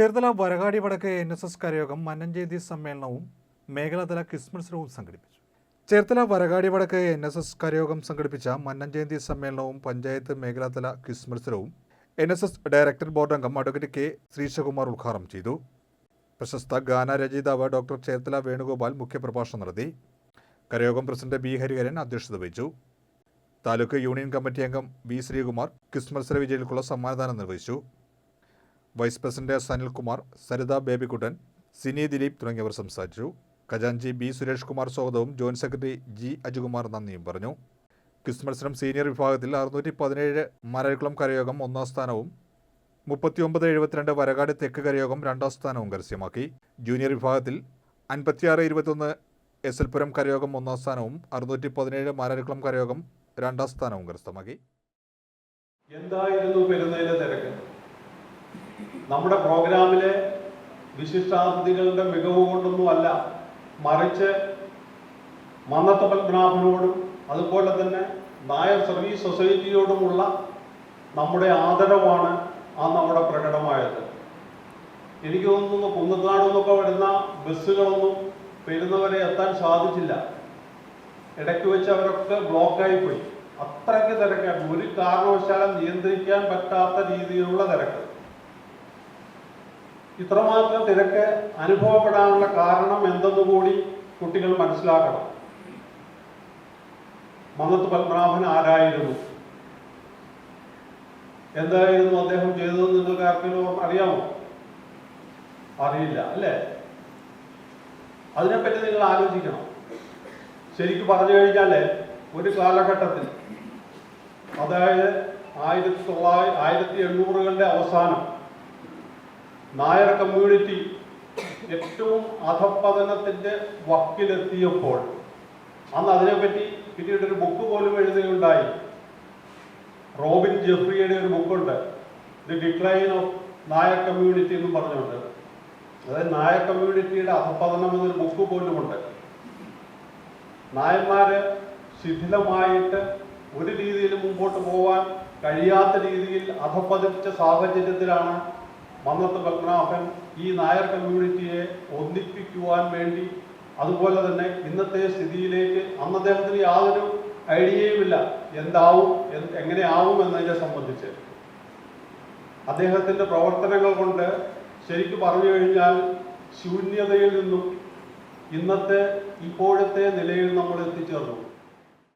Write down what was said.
ചേർത്തല വരകാടി വടക്ക് N S S കരയോഗം മന്നഞ്ചേതി സമ്മേളനവും മേഖലാതല ക്രിസ്മസ് മത്സരവും സംഘടിപ്പിച്ചു. ചേർത്തല വരകാടി വടക്ക് എൻ എസ് എസ് കരയോഗം സംഘടിപ്പിച്ച മന്നഞ്ചേതി സമ്മേളനവും പഞ്ചായത്ത് മേഖലാതല ക്രിസ്മസ് മത്സരവും N S S director board അംഗം അഡ്വക്കേറ്റ് കെ ശ്രീശകുമാർ ഉദ്ഘാടനം ചെയ്തു. പ്രശസ്ത ഗാന രചയിതാവ് ഡോക്ടർ ചേർത്തല വേണുഗോപാൽ മുഖ്യപ്രഭാഷണം നടത്തി. കരയോഗം പ്രസിഡന്റ് ബി ഹരിഹരൻ അധ്യക്ഷത വഹിച്ചു. താലൂക്ക് യൂണിയൻ കമ്മിറ്റി അംഗം വി ശ്രീകുമാർ ക്രിസ്മസ് മത്സര വിജയികൾക്കുള്ള സമ്മാനദാനം നിർവഹിച്ചു. വൈസ് പ്രസിഡന്റ് സനിൽകുമാർ സരിത ബേബിക്കുട്ടൻ സിനി ദിലീപ് തുടങ്ങിയവർ സംസാരിച്ചു. ഖജാൻജി ബി സുരേഷ് കുമാർ സ്വാഗതവും ജോയിന്റ് സെക്രട്ടറി ജി അജുകുമാർ നന്ദിയും പറഞ്ഞു. ക്വിസ് മത്സരം സീനിയർ വിഭാഗത്തിൽ അറുന്നൂറ്റി പതിനേഴ് മരക്കുളം കരയോഗം ഒന്നാം സ്ഥാനവും മുപ്പത്തിയൊമ്പത് എഴുപത്തിരണ്ട് വരകാട് തെക്ക് കരയോഗം രണ്ടാം സ്ഥാനവും കരസ്യമാക്കി ജൂനിയർ വിഭാഗത്തിൽ അൻപത്തിയാറ് ഇരുപത്തൊന്ന് എസ് എൽ പുരം കരയോഗം ഒന്നാം സ്ഥാനവും അറുന്നൂറ്റി പതിനേഴ് മാരാരിക്കുളം കരയോഗം രണ്ടാം സ്ഥാനവും കരസ്ഥമാക്കി. എന്തായിരുന്നു പെരുന്നയിലെ തിരക്ക്? നമ്മുടെ പ്രോഗ്രാമിലെ വിശിഷ്ടാതിഥികളുടെ മികവ് കൊണ്ടൊന്നും അല്ല. മറിച്ച് മന്നത്ത പത്മനാഭനോടും അതുപോലെ തന്നെ നായർ സർവീസ് സൊസൈറ്റിയോടുമുള്ള നമ്മുടെ ആദരവാണ് ആ നമ്മുടെ പ്രകടമായത്. എനിക്ക് തോന്നുന്നു കുന്നത്താട് നിന്നൊക്കെ വരുന്ന ബസ്സുകളൊന്നും പെരുന്നവരെ എത്താൻ സാധിച്ചില്ല. ഇടയ്ക്ക് വെച്ച് അവരൊക്കെ ബ്ലോക്കായി പോയി അത്രയ്ക്ക് തിരക്കാണ് ഒരു കാരണവശാലും നിയന്ത്രിക്കാൻ പറ്റാത്ത രീതിയിലുള്ള തിരക്ക്. ഇത്രമാത്രം തിരക്ക് അനുഭവപ്പെടാനുള്ള കാരണം എന്തെന്ന് കൂടി കുട്ടികൾ മനസ്സിലാക്കണം. മന്നത്ത് പത്മനാഭൻ ആരായിരുന്നു? എന്തായിരുന്നു അദ്ദേഹം ചെയ്തതെന്ന് നിങ്ങൾക്ക് ആർക്കെങ്കിലും അറിയാമോ? അറിയില്ല അല്ലേ? അതിനെപ്പറ്റി നിങ്ങൾ ആലോചിക്കണം. ശരിക്കും പറഞ്ഞു കഴിഞ്ഞാൽ ഒരു കാലഘട്ടത്തിൽ അതായത് ആയിരത്തി തൊള്ളായിരത്തി ആയിരത്തി എണ്ണൂറുകളുടെ അവസാനം നായർ കമ്മ്യൂണിറ്റി ഏറ്റവും അധപ്പതനത്തിന്റെ വക്കിലെത്തിയപ്പോൾ അന്ന് അതിനെപ്പറ്റി പിന്നീട് ഒരു ബുക്ക് പോലും എഴുതുകയുണ്ടായി. റോബിൻ ജെഫ്രിയുടെ ഒരു ബുക്കുണ്ട്. The decline of Nair community എന്നും പറഞ്ഞുകൊണ്ട്. അതായത് നായർ കമ്മ്യൂണിറ്റിയുടെ അധപ്പതനം എന്നൊരു ബുക്ക് പോലുമുണ്ട്. നായന്മാര് ശിഥിലമായിട്ട് ഒരു രീതിയിൽ മുമ്പോട്ട് പോകാൻ കഴിയാത്ത രീതിയിൽ അധപ്പതിച്ച സാഹചര്യത്തിലാണ് മന്നത്ത് പത്മനാഭൻ ഈ നായർ കമ്മ്യൂണിറ്റിയെ ഒന്നിപ്പിക്കുവാൻ വേണ്ടി അതുപോലെ തന്നെ ഇന്നത്തെ സ്ഥിതിയിലേക്ക് അന്ന് അദ്ദേഹത്തിന് യാതൊരു ഐഡിയയുമില്ല എന്താവും? എന്ത് എങ്ങനെ ആവും എന്നതിനെ സംബന്ധിച്ച്. അദ്ദേഹത്തിന്റെ പ്രവർത്തനങ്ങൾ കൊണ്ട് ശരിക്കും പറഞ്ഞു കഴിഞ്ഞാൽ ശൂന്യതയിൽ നിന്നും ഇന്നത്തെ ഇപ്പോഴത്തെ നിലയിൽ നമ്മൾ എത്തിച്ചേർന്നു.